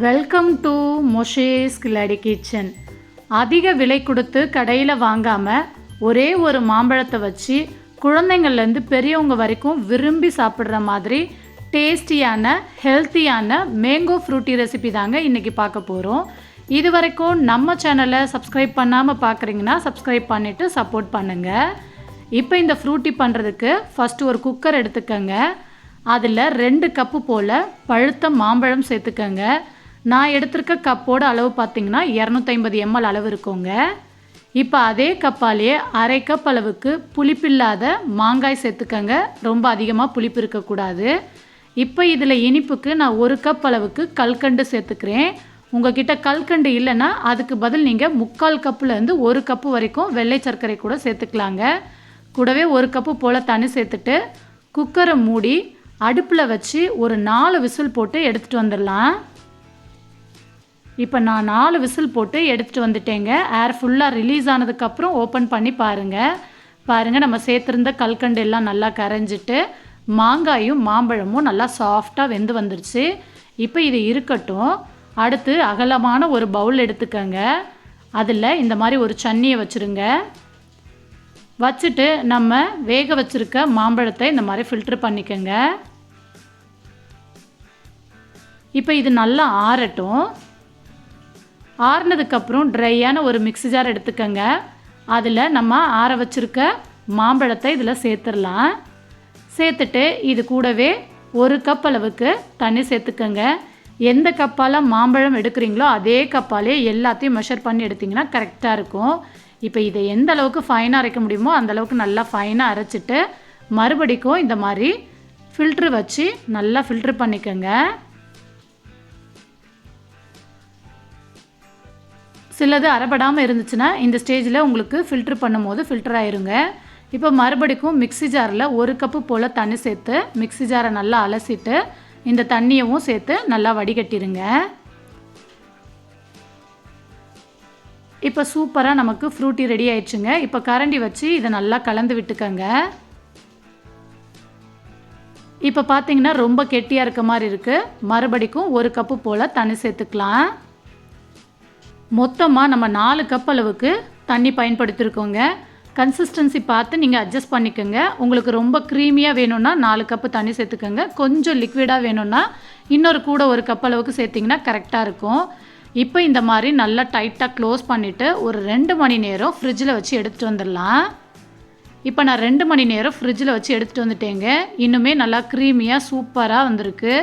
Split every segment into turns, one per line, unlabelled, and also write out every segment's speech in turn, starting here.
Welcome to மொஷேஸ் கில்லாடி kitchen அதிக விலை கொடுத்து கடையில் வாங்காமல் ஒரே ஒரு மாம்பழத்தை வச்சு குழந்தைங்கள்லேருந்து பெரியவங்க வரைக்கும் விரும்பி சாப்பிட்ற மாதிரி டேஸ்டியான ஹெல்த்தியான மேங்கோ ஃப்ரூட்டி ரெசிபி தாங்க இன்றைக்கி பார்க்க போகிறோம் இது வரைக்கும் நம்ம சேனலை சப்ஸ்கிரைப் பண்ணாமல் பார்க்குறீங்கன்னா சப்ஸ்கிரைப் பண்ணிவிட்டு சப்போர்ட் பண்ணுங்கள் இப்போ இந்த ஃப்ரூட்டி பண்ணுறதுக்கு ஃபஸ்ட்டு ஒரு குக்கர் எடுத்துக்கோங்க. அதில் ரெண்டு கப்பு போல் பழுத்த மாம்பழம் சேர்த்துக்கோங்க. நான் எடுத்திருக்க கப்போட அளவு பார்த்தீங்கன்னா இரநூத்தைம்பது எம்எல் அளவு இருக்குங்க. இப்போ அதே கப்பாலேயே அரை கப் அளவுக்கு புளிப்பில்லாத மாங்காய் சேர்த்துக்கங்க. ரொம்ப அதிகமாக புளிப்பு இருக்கக்கூடாது. இப்போ இதில் இனிப்புக்கு நான் ஒரு கப் அளவுக்கு கல்கண்டு சேர்த்துக்கிறேன். உங்ககிட்ட கல்கண்டு இல்லைன்னா அதுக்கு பதில் நீங்கள் முக்கால் கப்புலேருந்து ஒரு கப்பு வரைக்கும் வெள்ளை சர்க்கரை கூட சேர்த்துக்கலாங்க. கூடவே ஒரு கப்பு போல் தண்ணி சேர்த்துட்டு குக்கரை மூடி அடுப்பில் வச்சு ஒரு நாலு விசில் போட்டு எடுத்துகிட்டு வந்துடலாம். இப்போ நான் நாலு விசில் போட்டு எடுத்துகிட்டு வந்துட்டேங்க. ஏர் ஃபுல்லாக ரிலீஸ் ஆனதுக்கப்புறம் ஓப்பன் பண்ணி பாருங்கள் பாருங்கள் நம்ம சேர்த்துருந்த கல்கண்டு எல்லாம் நல்லா கரைஞ்சிட்டு மாங்காயும் மாம்பழமும் நல்லா சாஃப்டாக வெந்து வந்துருச்சு. இப்போ இது இருக்கட்டும். அடுத்து அகலமான ஒரு பவுல் எடுத்துக்கோங்க. அதில் இந்த மாதிரி ஒரு சன்னியை வச்சுருங்க. வச்சுட்டு நம்ம வேக வச்சுருக்க மாம்பழத்தை இந்த மாதிரி ஃபில்ட்ரு பண்ணிக்கோங்க. இப்போ இது நல்லா ஆறட்டும். ஆறுனதுக்கப்புறம் ட்ரையான ஒரு மிக்ஸி ஜார் எடுத்துக்கோங்க. அதில் நம்ம ஆற வச்சுருக்க மாம்பழத்தை இதில் சேர்த்துடலாம். சேர்த்துட்டு இது கூடவே ஒரு கப் அளவுக்கு தண்ணி சேர்த்துக்கோங்க. எந்த கப்பால் மாம்பழம் எடுக்கிறீங்களோ அதே கப்பாலே எல்லாத்தையும் மெஷர் பண்ணி எடுத்திங்கன்னா கரெக்டாக இருக்கும். இப்போ இதை எந்த அளவுக்கு ஃபைனாக அரைக்க முடியுமோ அந்தளவுக்கு நல்லா ஃபைனாக அரைச்சிட்டு மறுபடிக்கும் இந்த மாதிரி ஃபில்ட்ரு வச்சு நல்லா ஃபில்ட்ரு பண்ணிக்கோங்க. சிலது அரைப்படாமல் இருந்துச்சுன்னா இந்த ஸ்டேஜில் உங்களுக்கு ஃபில்ட்ரு பண்ணும் போது ஃபில்டர் ஆயிருங்க. இப்போ மறுபடிக்கும் மிக்ஸி ஜாரில் ஒரு கப்பு போல் தண்ணி சேர்த்து மிக்ஸி ஜாரை நல்லா அலசிட்டு இந்த தண்ணியவும் சேர்த்து நல்லா வடிகட்டிடுங்க இப்போ சூப்பராக நமக்கு ஃப்ரூட்டி ரெடி ஆயிடுச்சுங்க. இப்போ கரண்டி வச்சு இதை நல்லா கலந்து விட்டுக்கோங்க. இப்போ பார்த்தீங்கன்னா ரொம்ப கெட்டியாக இருக்க மாதிரி இருக்குது மறுபடிக்கும் ஒரு கப்பு போல் தண்ணி சேர்த்துக்கலாம். மொத்தமாக நம்ம நாலு கப் அளவுக்கு தண்ணி பயன்படுத்தியிருக்கோங்க கன்சிஸ்டன்சி பார்த்து நீங்கள் அட்ஜஸ்ட் பண்ணிக்கோங்க. உங்களுக்கு ரொம்ப க்ரீமியாக வேணும்னா நாலு கப்பு தண்ணி சேர்த்துக்கோங்க. கொஞ்சம் லிக்விடாக வேணும்னா இன்னொரு கூட ஒரு கப் அளவுக்கு சேர்த்திங்கன்னா கரெக்டாக இருக்கும். இப்போ இந்த மாதிரி நல்லா டைட்டாக க்ளோஸ் பண்ணிவிட்டு ஒரு ரெண்டு மணி நேரம் ஃப்ரிட்ஜில் வச்சு எடுத்துகிட்டு வந்துடலாம். இப்போ நான் ரெண்டு மணி நேரம் ஃப்ரிட்ஜில் வச்சு எடுத்துகிட்டு வந்துட்டேங்க. இன்னுமே நல்லா க்ரீமியாக சூப்பராக வந்திருக்கு.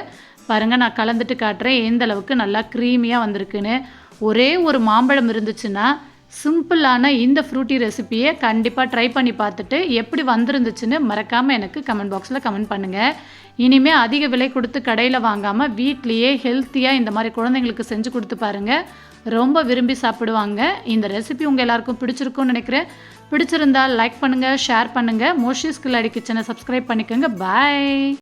பாருங்கள் நான் கலந்துட்டு காட்டுறேன். எந்த அளவுக்கு நல்லா க்ரீமியாக வந்திருக்குன்னு. ஒரே ஒரு மாம்பழம் இருந்துச்சுன்னா சிம்பிளான இந்த ஃப்ரூட்டி ரெசிப்பியை கண்டிப்பாக ட்ரை பண்ணி பார்த்துட்டு எப்படி வந்திருந்துச்சுன்னு மறக்காமல் எனக்கு கமெண்ட் பாக்ஸில் கமெண்ட் பண்ணுங்கள் இனிமேல் அதிக விலை கொடுத்து கடையில் வாங்காமல் வீட்லேயே ஹெல்த்தியாக இந்த மாதிரி குழந்தைங்களுக்கு செஞ்சு கொடுத்து பாருங்கள் ரொம்ப விரும்பி சாப்பிடுவாங்க. இந்த ரெசிபி உங்கள் எல்லாருக்கும் பிடிச்சிருக்கும்னு நினைக்கிறேன். பிடிச்சிருந்தால் லைக் பண்ணுங்கள் ஷேர் பண்ணுங்கள் மோஷிஸ் கில்லாடி கிச்சனை சப்ஸ்கிரைப் பண்ணிக்கோங்க. பாய்